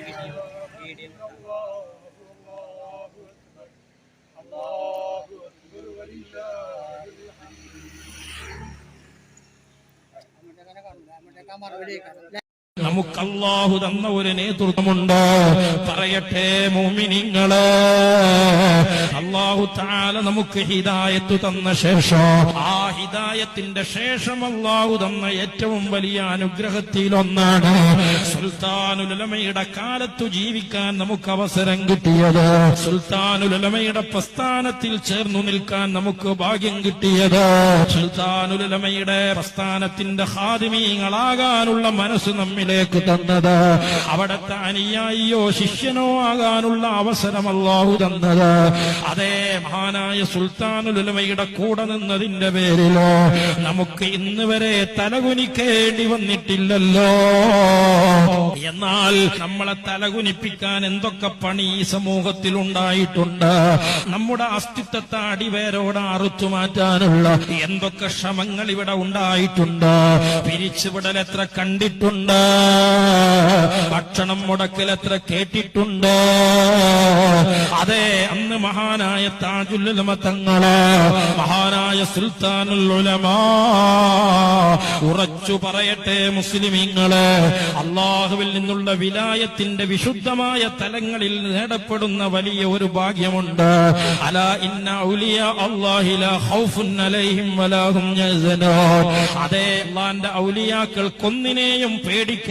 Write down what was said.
Video video നമുക്ക് അള്ളാഹു തന്ന ഒരു നേതൃത്വമുണ്ട്. പറയട്ടെ മോമിനിങ്ങൾ. അള്ളാഹു താല നമുക്ക് ഹിദായത്ത് തന്ന ശേഷം ആ ഹിദായത്തിന്റെ ശേഷം അള്ളാഹു തന്ന ഏറ്റവും വലിയ അനുഗ്രഹത്തിലൊന്നാണ് സുൽത്താനുലമയുടെ കാലത്തു ജീവിക്കാൻ നമുക്ക് അവസരം കിട്ടിയത്. സുൽത്താനുലമയുടെ പ്രസ്ഥാനത്തിൽ ചേർന്നു നിൽക്കാൻ നമുക്ക് ഭാഗ്യം കിട്ടിയത്. സുൽത്താനുലമയുടെ പ്രസ്ഥാനത്തിന്റെ ഹാദിമീങ്ങളാകാനുള്ള മനസ്സ് നമ്മിലേക്ക് തന്നത്. അവിടത്തെ അനുയായിയോ ശിഷ്യനോ ആകാനുള്ള അവസരം അല്ലാഹു തന്നത്. അതേ മഹാനായ സുൽത്താനുലമയുടെ കൂടെ നിന്നതിന്റെ പേരിലോ നമുക്ക് ഇന്ന് വരെ തലകുനിക്കേണ്ടി വന്നിട്ടില്ലല്ലോ. എന്നാൽ നമ്മളെ തലകുനിപ്പിക്കാൻ എന്തൊക്കെ പണി ഈ സമൂഹത്തിൽ ഉണ്ടായിട്ടുണ്ട് നമ്മുടെ അസ്തിത്വത്തെ അടിവേരോട് അറുത്തു മാറ്റാനുള്ള എന്തൊക്കെ ശ്രമങ്ങൾ ഇവിടെ ഉണ്ടായിട്ടുണ്ട്? പിരിച്ചുവിടൽ എത്ര കണ്ടിട്ടുണ്ട്? ഭക്ഷണം മുടക്കൽ എത്ര കേട്ടിട്ടുണ്ട്? അതെ അന്ന് മഹാനായ താജുല്ലുലമ തങ്ങൾ മഹാനായ സുൽത്താനുൽ ഉറച്ചു പറയട്ടെ മുസ്ലിമീങ്ങൾ അള്ളാഹുവിൽ നിന്നുള്ള വിലായത്തിന്റെ വിശുദ്ധമായ തലങ്ങളിൽ നേടപ്പെടുന്ന വലിയ ഒരു ഭാഗ്യമുണ്ട്. അല ഇന്ന ഉലിയ അള്ളാഹില ഖൗഫുൻ അലൈഹിം വലാഹും അള്ളാന്റെ ഔലിയാക്കൾക്കൊന്നിനെയും പേടിക്ക